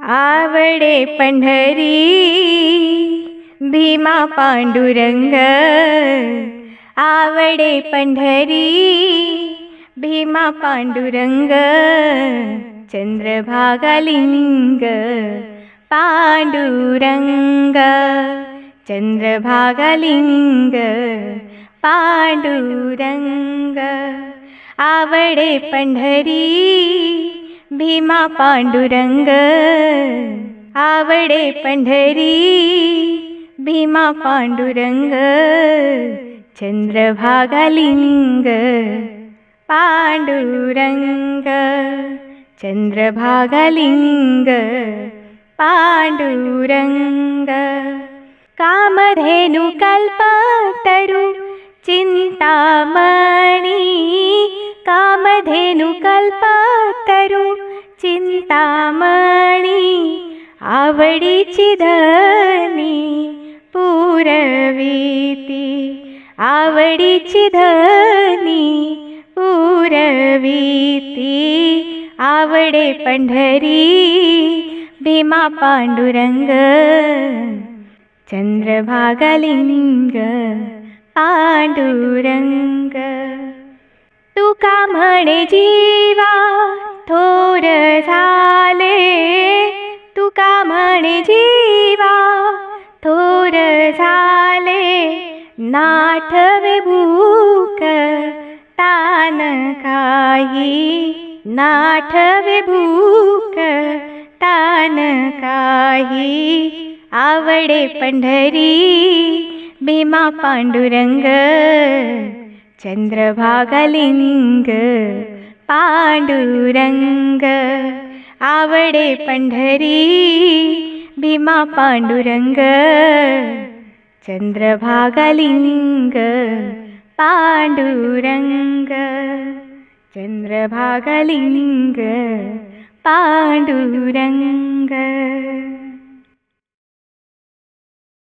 आवडे पंढरी भीमा पांडुरंग. आवडे पंढरी भीमा पांडुरंग. चंद्रभागालिंग पांडुरंग. चंद्रभागालिंग पांडुरंग. आवडे पंढरी भीमा पांडुरंग आवडे पंढरी भीमा पांडुरंग चंद्रभागालिंग पांडुरंग चंद्रभागालिंग पांडुरंग कामधेनु कल्पतरु चिन्तामणि कामधेनु कल्पतरु चिन्तामणि आवडीची धनी पुरवीती आवडीची धनी पुरवीती आवडे पंढरी भीमा पांडुरंग चंद्रभागालिंग पांडुरंग तुका म्हणे जीवा थोर झाले. तुका म्हणे जीवा थोर झाले. नाठवे भूक तान काही. नाठवे भूक तान काही. आवडे पंढरी भीमा पांडुरंग. चंद्रभागालिंग पांडुरंग आवडे पंढरी भीमा पांडुरंग चंद्रभागालिंग पांडुरंग चंद्रभागालिंग पांडुरंग।